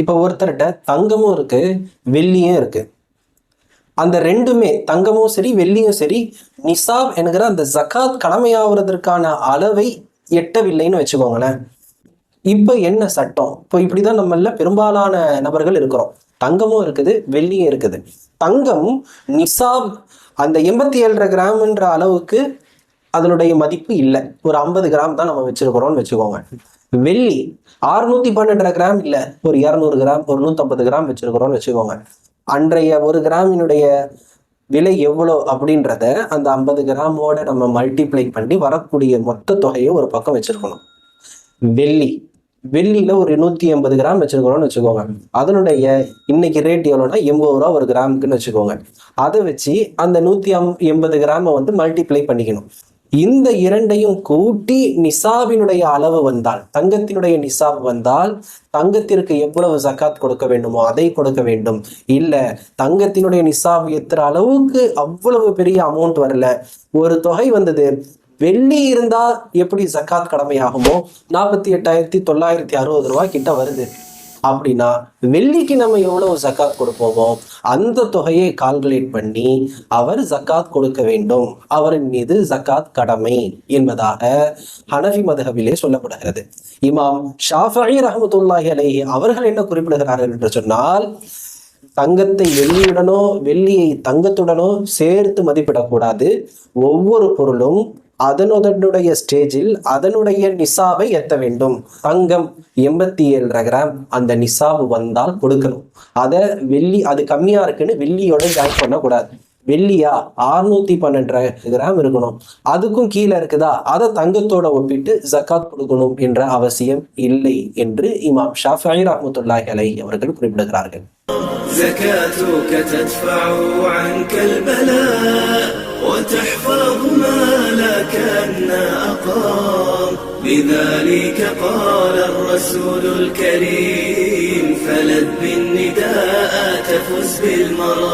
இப்போ ஒருத்தர்கிட்ட தங்கமும் இருக்கு வெள்ளியும் இருக்கு. அந்த ரெண்டுமே தங்கமும் சரி வெள்ளியும் சரி நிசாப் என்கிற அந்த ஜகாத் கடமையாவதற்கான அளவை எட்டவில்லைன்னு வச்சுக்கோங்களேன். இப்போ என்ன சட்டம்? இப்போ இப்படிதான் நம்மள பெரும்பாலான நபர்கள் இருக்கிறோம். தங்கமும் இருக்குது வெள்ளியும் இருக்குது. தங்கம் நிசாப் அந்த எண்பத்தி ஏழரை கிராம்ன்ற அளவுக்கு அதனுடைய மதிப்பு இல்லை. ஒரு ஐம்பது கிராம் தான் நம்ம வச்சிருக்கிறோம்னு வச்சுக்கோங்க. வெள்ளி அறுநூத்தி பன்னெண்டரை கிராம் இல்லை. ஒரு இரநூறு கிராம் ஒரு நூற்றம்பது கிராம் வச்சிருக்கிறோம்னு வச்சுக்கோங்க. அன்றைய ஒரு கிராமினுடைய விலை எவ்வளோ அப்படின்றத அந்த ஐம்பது கிராமோட நம்ம மல்டிப்ளை பண்ணி வரக்கூடிய மொத்த தொகையை ஒரு பக்கம் வச்சிருக்கணும். வெள்ளி. வெள்ளியில ஒரு நூத்தி எண்பது கிராம் வச்சிருக்கிறோம்னு வச்சுக்கோங்க. அதனுடைய இன்னைக்கு ரேட் எவ்வளோனா எண்பது ரூபா ஒரு கிராமுக்குன்னு வச்சுக்கோங்க. அதை வச்சு அந்த நூத்தி எண்பது கிராமை வந்து மல்டிப்ளை பண்ணிக்கணும். இந்த இரண்டையும் கூட்டி நிசாவினுடைய அளவு வந்தால் தங்கத்தினுடைய நிசாப் வந்தால் தங்கத்திற்கு எவ்வளவு ஜக்காத் கொடுக்க வேண்டுமோ அதை கொடுக்க வேண்டும். இல்ல தங்கத்தினுடைய நிசாப் எத்துற அளவுக்கு அவ்வளவு பெரிய அமௌண்ட் வரல. ஒரு தொகை வந்தது. வெள்ளி இருந்தா எப்படி ஜக்காத் கடமையாகுமோ? நாற்பத்தி எட்டாயிரத்தி தொள்ளாயிரத்தி அறுபது ரூபாய் கிட்ட வருது. அப்படின்னா வெள்ளிக்கு நம்ம எவ்வளவு ஜக்காத் கொடுப்போமோ அந்த தொகையை கால்குலேட் பண்ணி அவர் ஜக்காத் கொடுக்க வேண்டும். அவரின் மீது ஜக்காத் கடமை என்பதாக ஹனஃபி மதகவிலே சொல்லப்படுகிறது. இமாம் ஷாஃபி ரஹமத்துல்லாஹி அலை அவர்கள் என்ன குறிப்பிடுகிறார்கள் என்று சொன்னால் தங்கத்தை வெள்ளியுடனோ வெள்ளியை தங்கத்துடனோ சேர்த்து மதிப்பிடக்கூடாது. ஒவ்வொரு பொருளும் அதனுடைய ஸ்டேஜில் அதனுடைய நிசாவை எத்த வேண்டும். தங்கம் எண்பத்தி ஏழரை கிராம் அந்த நிசாவு வந்தால் கொடுக்கணும். அதை வெள்ளி அது கம்மியா இருக்குன்னு வெள்ளியோட ஜாயின் பண்ணக்கூடாது. வெள்ளியா? அறுநூத்தி பன்னெண்டரை கிராம் இருக்கணும். அதுக்கும் கீழே இருக்குதா? அதை தங்கத்தோட ஒப்பிட்டு ஜக்காத் கொடுக்கணும் என்ற அவசியம் இல்லை என்று இமாம் ஷாஃபி ரஹமத்துல்லாஹி அலை அவர்கள் குறிப்பிடுகிறார்கள். أقام لذلك قال الرسول الكريم فلد بالنداء تفز بالمرام.